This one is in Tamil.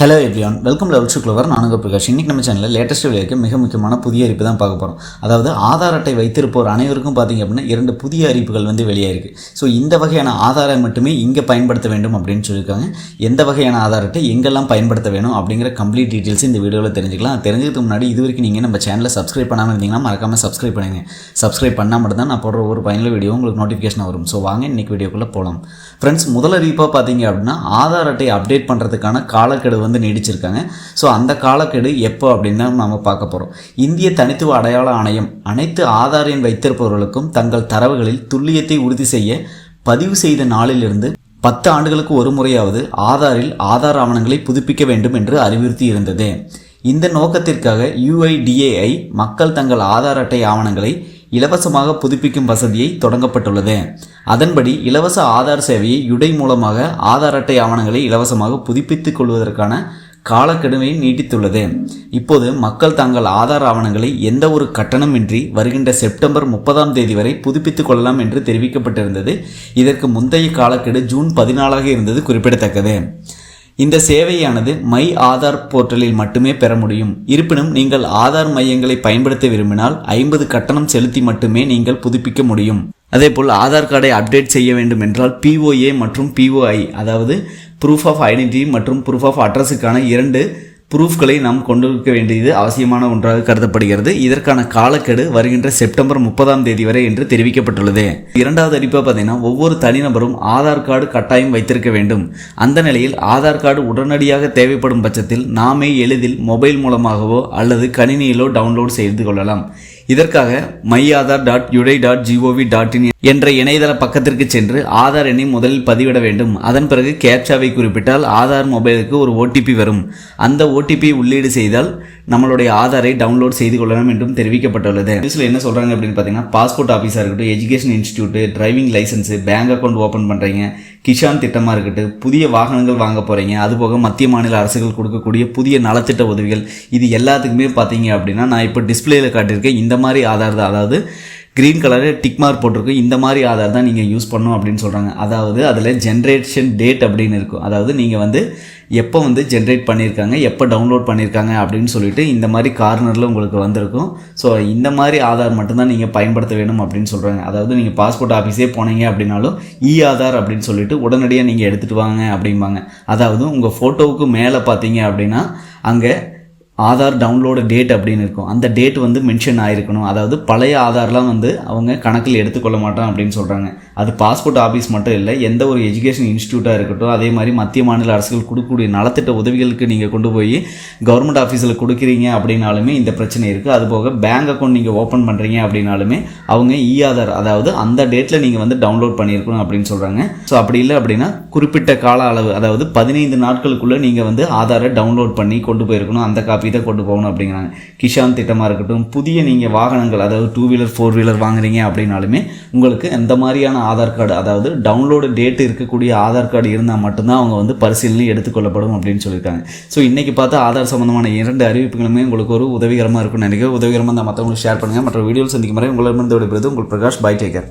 ஹலோ எவ்ரியான் வெல்கம் லெவல் சுக்லவர் நானுங்க பிரகாஷ். இன்னைக்கு நம்ம சேனலில் லேட்டஸ்ட் வீடியோக்கு மிக முக்கியமான புதிய அறிப்பு தான் பார்க்க போகிறோம் அதாவது ஆதார் அட்டை வைத்திருப்போர் அனைவருக்கும் பார்த்தீங்க அப்படின்னா இரண்டு புதிய அறிவிப்புகள் வந்து வெளியாயிருக்கு. ஸோ இந்த வகையான ஆதாரை மட்டுமே இங்கே பயன்படுத்த வேண்டும் அப்படின்னு சொல்லியிருக்காங்க. எந்த வகையான ஆதார் அட்டை எங்கெல்லாம் பயன்படுத்த வேணும் அப்படிங்கிற கம்ப்ளீட் டீட்டெயில்ஸ் இந்த வீடியோவில் தெரிஞ்சுக்கலாம். தெரிஞ்சதுக்கு முன்னாடி இது வரைக்கும் நீங்கள் நம்ம சேனலை சப்ஸ்கிரைப் பண்ணாமல் இருந்தீங்கன்னா மறக்காமல் சப்ஸ்கிரைப் பண்ணுங்க. சப்ஸ்கிரைப் பண்ணால் மட்டும் தான் நான் போடுற ஒரு பயனுள்ள வீடியோ உங்களுக்கு நோட்டிஃபிகேஷன் வரும். ஸோ வாங்க இன்னைக்கு வீடியோக்குள்ளே போகலாம் ஃப்ரெண்ட்ஸ் முதல் அறிவிப்பாக பார்த்தீங்க அப்படின்னா ஆதார் அட்டை அப்டேட் பண்ணுறதுக்கான காலக்கெடு வந்து நீடிச்சிருக்காங்க. ஸோ அந்த காலக்கெடு எப்போ அப்படின்னு நம்ம பார்க்க போகிறோம் இந்திய தனித்துவ அடையாள ஆணையம் அனைத்து ஆதார் எண் வைத்திருப்பவர்களுக்கும் தங்கள் தரவுகளில் துல்லியத்தை உறுதி செய்ய பதிவு செய்த நாளிலிருந்து பத்து ஆண்டுகளுக்கு ஒரு முறையாவது ஆதாரில் ஆதார் ஆவணங்களை புதுப்பிக்க வேண்டும் என்று அறிவுறுத்தி இருந்தது. இந்த நோக்கத்திற்காக யுஐடிஏஐ மக்கள் தங்கள் ஆதார் அட்டை ஆவணங்களை இலவசமாக புதுப்பிக்கும் வசதியை தொடங்கப்பட்டுள்ளது. அதன்படி இலவச ஆதார் சேவையை யுடை மூலமாக ஆதார் அட்டை ஆவணங்களை இலவசமாக புதுப்பித்துக் கொள்வதற்கான காலக்கெடுவை நீட்டித்துள்ளது. இப்போது மக்கள் தங்கள் ஆதார் ஆவணங்களை எந்த ஒரு கட்டணமின்றி வருகின்ற செப்டம்பர் முப்பதாம் தேதி வரை புதுப்பித்துக் கொள்ளலாம் என்று தெரிவிக்கப்பட்டிருந்தது. இதற்கு முந்தைய காலக்கெடு ஜூன் பதினாலாக இருந்தது குறிப்பிடத்தக்கது. இந்த சேவையானது மை ஆதார் போர்ட்டலில் மட்டுமே பெற முடியும். இருப்பினும் நீங்கள் ஆதார் மையங்களை பயன்படுத்த விரும்பினால் ஐம்பது கட்டணம் செலுத்தி மட்டுமே நீங்கள் புதுப்பிக்க முடியும். அதேபோல் ஆதார் கார்டை அப்டேட் செய்ய வேண்டும் என்றால் பிஓஏ மற்றும் பிஓஐ அதாவது ப்ரூஃப் ஆஃப் ஐடென்டிட்டி மற்றும் ப்ரூஃப் ஆஃப் அட்ரஸுக்கான இரண்டு ப்ரூஃப்களை நாம் கொண்டிருக்க வேண்டியது அவசியமான ஒன்றாக கருதப்படுகிறது. இதற்கான காலக்கெடு வருகின்ற செப்டம்பர் முப்பதாம் தேதி வரை என்று தெரிவிக்கப்பட்டுள்ளது. இரண்டாவது அறிப்பா பார்த்தீங்கன்னா ஒவ்வொரு தனிநபரும் ஆதார் கார்டு கட்டாயம் வைத்திருக்க வேண்டும். அந்த நிலையில் ஆதார் கார்டு உடனடியாக தேவைப்படும் பட்சத்தில் நாமே எளிதில் மொபைல் மூலமாகவோ அல்லது கணினியிலோ டவுன்லோட் செய்து கொள்ளலாம். இதற்காக my Aadhaar dot UIDAI dot gov dot in என்ற இணையதள பக்கத்திற்கு சென்று ஆதார் எண்ணை முதலில் பதிவிட வேண்டும். அதன் பிறகு கேப்சாவை குறிப்பிட்டால் ஆதார் மொபைலுக்கு ஒரு ஓடிபி வரும். அந்த ஓடிபி உள்ளீடு செய்தால் நம்மளுடைய ஆதாரை டவுன்லோட் செய்து கொள்ளலாம் என்றும் தெரிவிக்கப்பட்டுள்ளது. நியூஸில் என்ன சொல்கிறாங்க அப்படின்னு பார்த்தீங்கன்னா பாஸ்போர்ட் ஆஃபீஸாக இருக்கட்டும் education institute driving licence bank account open பண்ணுறீங்க கிஷான் திட்டமாக இருக்கட்டும் புதிய வாகனங்கள் வாங்க போகிறீங்க அதுபோக மத்திய மாநில அரசுகள் கொடுக்கக்கூடிய புதிய நலத்திட்ட உதவிகள் இது எல்லாத்துக்குமே பார்த்தீங்க அப்படின்னா நான் இப்போ டிஸ்பிளேயில் காட்டியிருக்கேன் இந்த மாதிரி ஆதார் தான். அதாவது க்ரீன் கலரில் டிக் மார்க் போட்டிருக்கும். இந்த மாதிரி ஆதார் தான் நீங்கள் யூஸ் பண்ணணும் அப்படின்னு சொல்கிறாங்க அதாவது அதில் ஜென்ரேஷன் டேட் அப்படின்னு இருக்கும். அதாவது நீங்கள் வந்து எப்போ வந்து ஜென்ரேட் பண்ணியிருக்காங்க எப்போ டவுன்லோட் பண்ணியிருக்காங்க அப்படின்னு சொல்லிட்டு இந்த மாதிரி கார்னரில் உங்களுக்கு வந்திருக்கும். ஸோ இந்த மாதிரி ஆதார் மட்டும்தான் நீங்கள் பயன்படுத்த வேணும் அப்படின்னு சொல்கிறாங்க அதாவது நீங்கள் பாஸ்போர்ட் ஆஃபீஸே போனீங்க அப்படின்னாலும் இ ஆதார் அப்படின்னு சொல்லிட்டு உடனடியாக நீங்கள் எடுத்துகிட்டு வாங்க அப்படிம்பாங்க. அதாவது உங்கள் ஃபோட்டோவுக்கு மேலே பார்த்தீங்க அப்படின்னா அங்கே ஆதார் டவுன்லோடு டேட் அப்படின்னு இருக்கும். அந்த டேட் வந்து மென்ஷன் ஆகிருக்கணும் அதாவது பழைய ஆதார்லாம் வந்து அவங்க கணக்கில் எடுத்துக்கொள்ள மாட்டோம் அப்படின்னு சொல்கிறாங்க அது பாஸ்போர்ட் ஆஃபீஸ் மட்டும் இல்லை எந்த ஒரு எஜுகேஷன் இன்ஸ்டியூட்டாக இருக்கட்டும் அதே மாதிரி மத்திய மாநில அரசுகள் கொடுக்கக்கூடிய நலத்திட்ட உதவிகளுக்கு நீங்கள் கொண்டு போய் கவர்மெண்ட் ஆஃபீஸில் கொடுக்குறீங்க அப்படின்னாலுமே இந்த பிரச்சனை இருக்குது அதுபோக பேங்க் அக்கௌண்ட் நீங்கள் ஓப்பன் பண்ணுறீங்க அப்படின்னாலுமே அவங்க இ ஆதார் அதாவது அந்த டேட்டில் நீங்கள் வந்து டவுன்லோட் பண்ணியிருக்கணும் அப்படின்னு சொல்கிறாங்க ஸோ அப்படி இல்லை அப்படின்னா குறிப்பிட்ட கால அளவு அதாவது பதினைந்து நாட்களுக்குள்ளே நீங்கள் வந்து ஆதாரை டவுன்லோட் பண்ணி கொண்டு போயிருக்கணும். அந்த காப்பி தான் கொண்டு போகணும் அப்படிங்கிறாங்க. கிஷான் திட்டமாக இருக்கட்டும் புதிய நீங்கள் வாகனங்கள் அதாவது டூ வீலர் ஃபோர் வீலர் வாங்குறீங்க அப்படின்னாலுமே உங்களுக்கு எந்த மாதிரியான ஆதார் கார்டு அதாவது டவுன்லோடு டேட் இருக்கக்கூடிய ஆதார் கார்டு இருந்தால் மட்டும்தான் அவங்க வந்து பரிசீலனை எடுத்துக்கொள்ளப்படும் அப்படின்னு சொல்லியிருக்காங்க. ஸோ இன்றைக்கி பார்த்து ஆதார் சம்மந்தமான இரண்டு அறிவிப்புகளுமே உங்களுக்கு ஒரு உதவிகரமாக இருக்கும்னு நினைக்கிறேன். உதவிகரமாக இருந்தால் மற்றவங்களுக்கு ஷேர் பண்ணுங்கள் மற்ற வீடியோவில் சந்திக்கும் வரை உங்களிடமிருந்து விடுபடுது உங்கள் பிரகாஷ். By taker